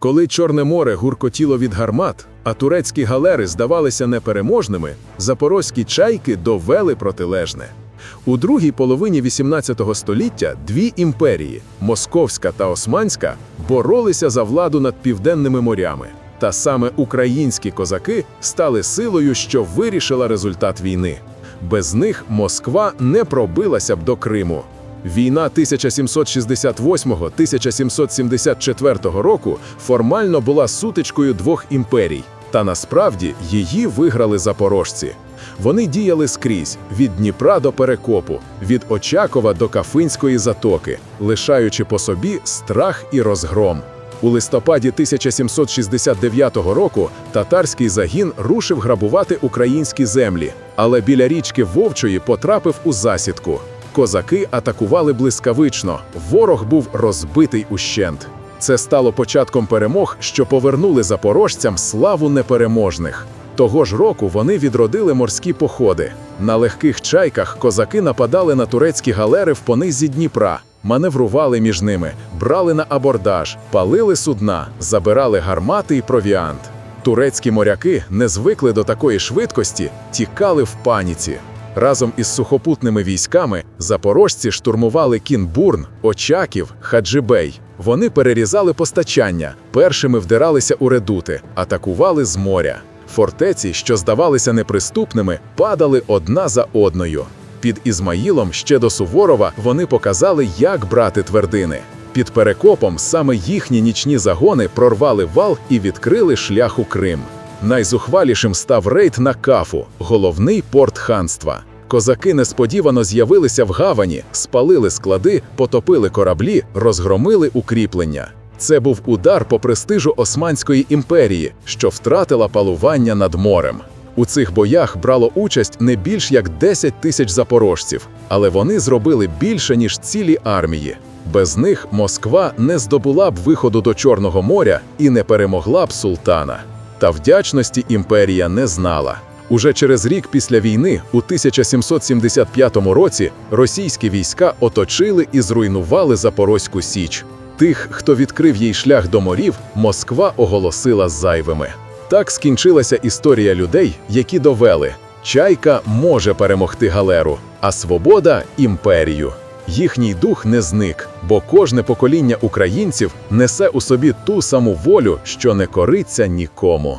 Коли Чорне море гуркотіло від гармат, а турецькі галери здавалися непереможними, запорозькі чайки довели протилежне. У другій половині XVIII століття дві імперії Московська та Османська боролися за владу над південними морями. Та саме українські козаки стали силою, що вирішила результат війни. Без них Москва не пробилася б до Криму. Війна 1768-1774 року формально була сутичкою двох імперій, та насправді її виграли запорожці. Вони діяли скрізь від Дніпра до Перекопу, від Очакова до Кафинської затоки, лишаючи по собі страх і розгром. У листопаді 1769 року татарський загін рушив грабувати українські землі, але біля річки Вовчої потрапив у засідку. Козаки атакували блискавично, ворог був розбитий ущент. Це стало початком перемог, що повернули запорожцям славу непереможних. Того ж року вони відродили морські походи. На легких чайках козаки нападали на турецькі галери в понизі Дніпра, маневрували між ними, брали на абордаж, палили судна, забирали гармати і провіант. Турецькі моряки не звикли до такої швидкості, тікали в паніці. Разом із сухопутними військами запорожці штурмували Кінбурн, Очаків, Хаджибей. Вони перерізали постачання, першими вдиралися у редути, атакували з моря. Фортеці, що здавалися неприступними, падали одна за одною. Під Ізмаїлом ще до Суворова вони показали, як брати твердини. Під Перекопом саме їхні нічні загони прорвали вал і відкрили шлях у Крим. Найзухвалішим став рейд на Кафу, головний порт ханства. Козаки несподівано з'явилися в гавані, спалили склади, потопили кораблі, розгромили укріплення. Це був удар по престижу Османської імперії, що втратила палування над морем. У цих боях брало участь не більш як 10 тисяч запорожців, але вони зробили більше, ніж цілі армії. Без них Москва не здобула б виходу до Чорного моря і не перемогла б султана. Та вдячності імперія не знала. Уже через рік після війни, у 1775 році, російські війська оточили і зруйнували Запорозьку Січ. Тих, хто відкрив їй шлях до морів, Москва оголосила зайвими. Так скінчилася історія людей, які довели, чайка може перемогти галеру, а свобода імперію. Їхній дух не зник, бо кожне покоління українців несе у собі ту саму волю, що не кориться нікому.